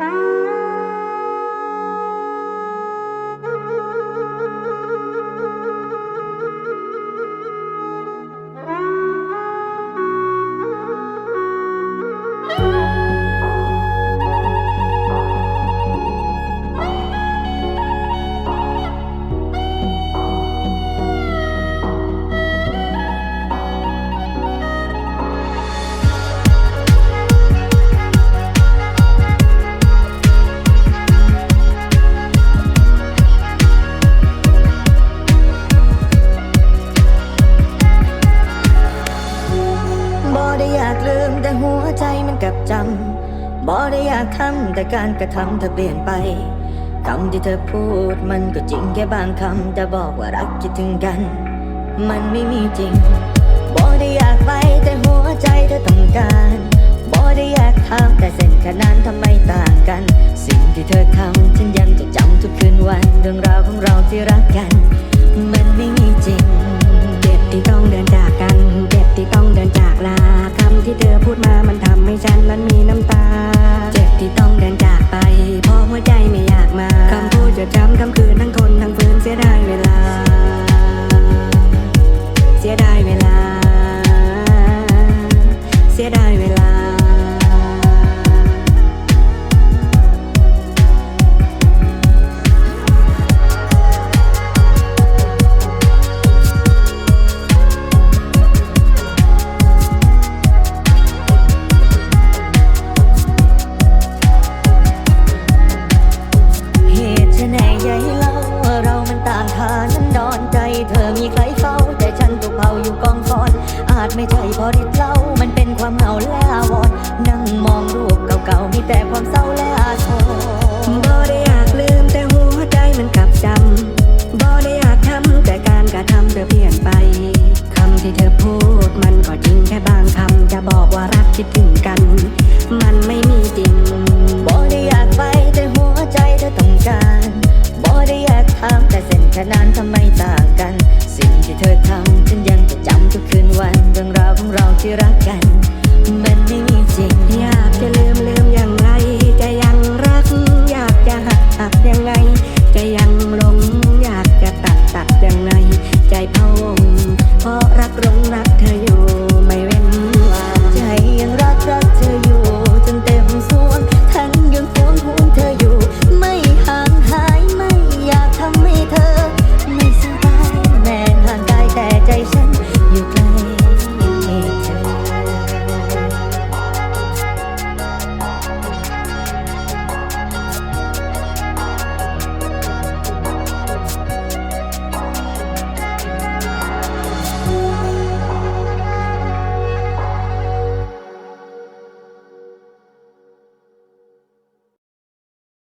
บ่ กับจำบ่ได้อยากทำแต่การกระทำเธอเปลี่ยนไปคำที่เธอพูดมันก็จริงแค่บางคำแต่บอกว่ารักคิดถึงกัน มันไม่มีจริงบ่ได้อยากไปแต่หัวใจเธอต้องการบ่ได้อยากทำแต่เส้นขนานทำไมต่างกัน สิ่งที่เธอทำฉันยังจะจำทุกคืนวันเรื่องราวของเราที่รักกัน น้ำตา เจ็บที่ต้องเดินจากไป เพราะหัวใจไม่อยากมา คำพูดจะจำคำคืน อพูดมันก็จริงแค่บางคำจะบอกว่ารักคิดถึงกัน มันไม่มีจริงบอกได้อยากไปแต่หัวใจเธอต้องการบอกได้อยากทำแต่เส้นขนานทำไมต่างกัน สิ่งที่เธอทำฉันยังจะจำทุกคืนวันเรื่องราวของเราที่รักกัน